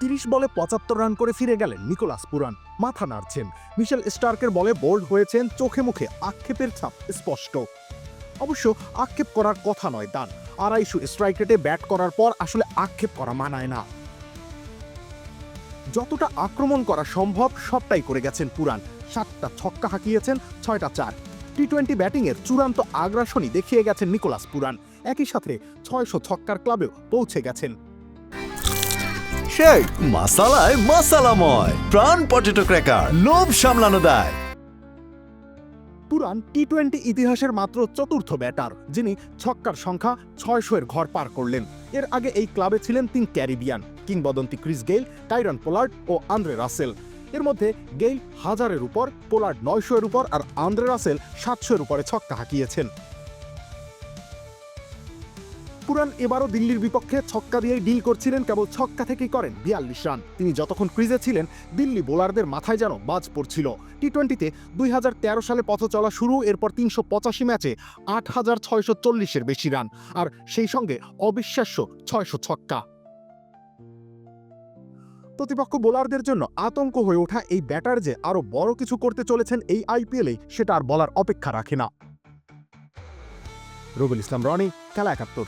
তিরিশ বলে পঁচাত্তর রান করে ফিরে গেলেন নিকোলাস পুরান। মাথা নাড়ছেন। মিশেল স্টার্কের বলে বোল্ড হয়েছেন চোখে মুখে আক্ষেপের ছাপ স্পষ্ট। অবশ্য আক্ষেপ করার কথা নয় দান আড়াইশো স্ট্রাইক রেটে ব্যাট করার পর আসলে আক্ষেপ করা মানায় না। যতটা আক্রমণ করা সম্ভব সবটাই করে গেছেন পুরান। সাতটা ছক্কা হাঁকিয়েছেন, ছয়টা চার। টি টোয়েন্টি ব্যাটিংয়ের চূড়ান্ত আগ্রাসনই দেখিয়ে গেছেন নিকোলাস পুরান। একই সাথে ছয়শো ছক্কার ক্লাবেও পৌঁছে গেছেন। সেই মাসালায় মাসালাময়, প্রাণ পটেটো ক্র্যাকার, লোভ সামলানো দেয়। পুরান টি টোয়েন্টি ইতিহাসের মাত্র চতুর্থ ব্যাটার, যিনি ছক্কার সংখ্যা ছয়শো এর ঘর পার করলেন। এর আগে এই ক্লাবে ছিলেন তিন ক্যারিবিয়ান, কিংবদন্তি ক্রিস গেইল, টাইরন পোলার্ড ও আন্দ্রে রাসেল। এর মধ্যে গেইল হাজারের উপর, পোলার্ড নয়শো এর উপর আর আন্দ্রে রাসেল সাতশো এর উপরে ছক্কা হাঁকিয়েছেন। পুরান এবারও দিল্লির বিপক্ষে ছক্কা দিয়েই ডিল করছিলেন কেবল ছক্কা থেকেই করেন বিয়াল্লিশ রান। তিনি যতক্ষণ ক্রিজে ছিলেন, দিল্লি বোলারদের মাথায় যেন বাজ পড়ছিল। টি টোয়েন্টিতে দুই সালে পথ চলা শুরু, এরপর তিনশো পঁচাশি ম্যাচে আট হাজার ছয়শো চল্লিশের বেশি রান। আর সেই সঙ্গে অবিশ্বাস্য ছয়শো ছক্কা। প্রতিপক্ষ বোলারদের জন্য আতঙ্ক হয়ে ওঠা এই ব্যাটার যে আরও বড় কিছু করতে চলেছেন এই আইপিএলে সেটা আর বলার অপেক্ষা রাখে না। রবিল ইসলাম, রনি, খেলা একাত্তর।